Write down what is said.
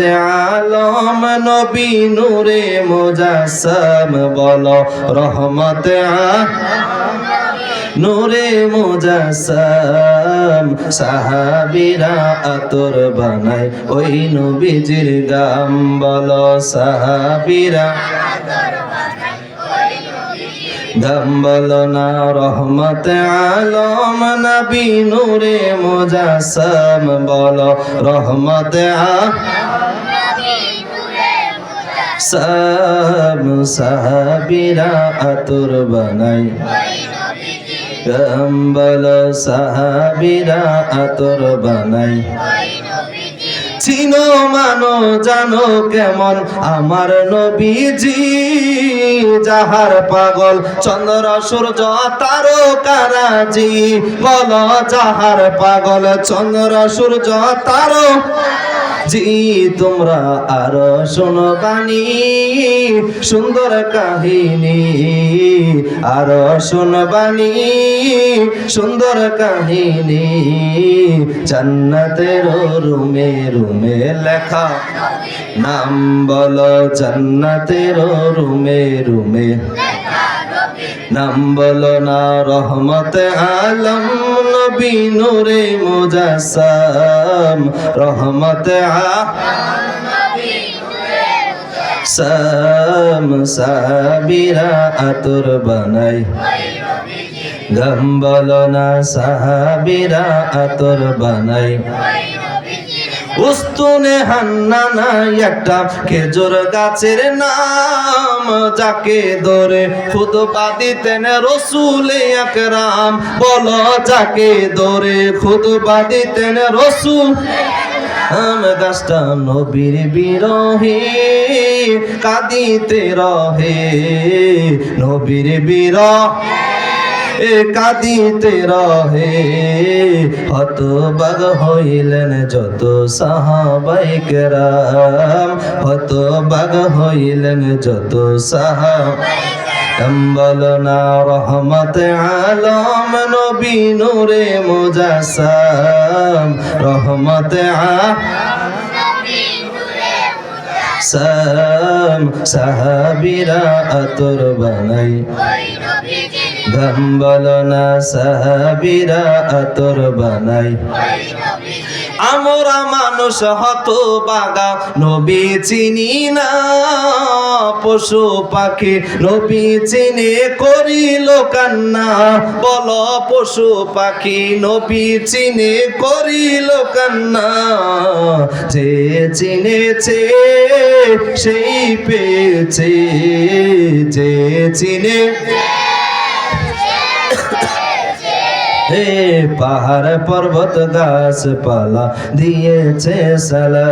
আলম নবী নূরে মোজাসম বলো, রহমত নূরে মোজাসম। সাহাবিরা আতর বানাই ওই নবীজির গাম বলো, সাহাবিরা। বলো না, রহমত আলম, নবী নূরে মুজাসম বলো, রহমত সব সাহাবিরা আতর বানাই। গম্বল সাহাবিরা আতর বানাই। চিনো মানো, জানো কেমন, আমার নবীজি। যাহার পাগল চন্দ্র সূর্য তারকারাজি। বল যাহার পাগল চন্দ্র সূর্য তারো জি, তোমরা আর শোনো বাণী, সুন্দর কাহিনী। আর শোনো বাণী, সুন্দর কাহিনী। জান্নাতের রুমে রুমে লেখা নাম বলো, জান্নাতের রুমে রুমে নাম বলো না রহমত আলম, নবী নূরে মুজাসম রহমত সাম সাবিরা আতর বানাই। গম বলো না সাহাবিরা আতর বানাই। উস্তুনে হান্নানা একটা খেজুর গাছের নাম, যাকে ধরে খুদবা দিতেন রসুল একরাম। বলো যাকে ধরে খুদবা দিতেন রসুল। আম গাছটা নবীর বিরহে, কাঁদিতে রহে নবীর বিরহ। কাঁদিতে রহে। হত বাগ হইলেন যত সাহাবাই কেরাম হত বাগ হইলেন যত সাহাব বলনা রহমত আলম, নবী নূরে মুজাসম রহমত আ সাহাবিরা আতর বানাই। গান বলনা সাহাবিরা আতর বানাই। আমরা মানুষ হত বাগা নবী চিনি না, পশু পাখি নবী চিনে করিল কান্না। বল পশু পাখি নবী চিনে করিল কান্না। যে চিনেছে সেই পেয়েছে, যে চিনে হে পাহাড় পর্বত গাছপালা দিয়েছে সালা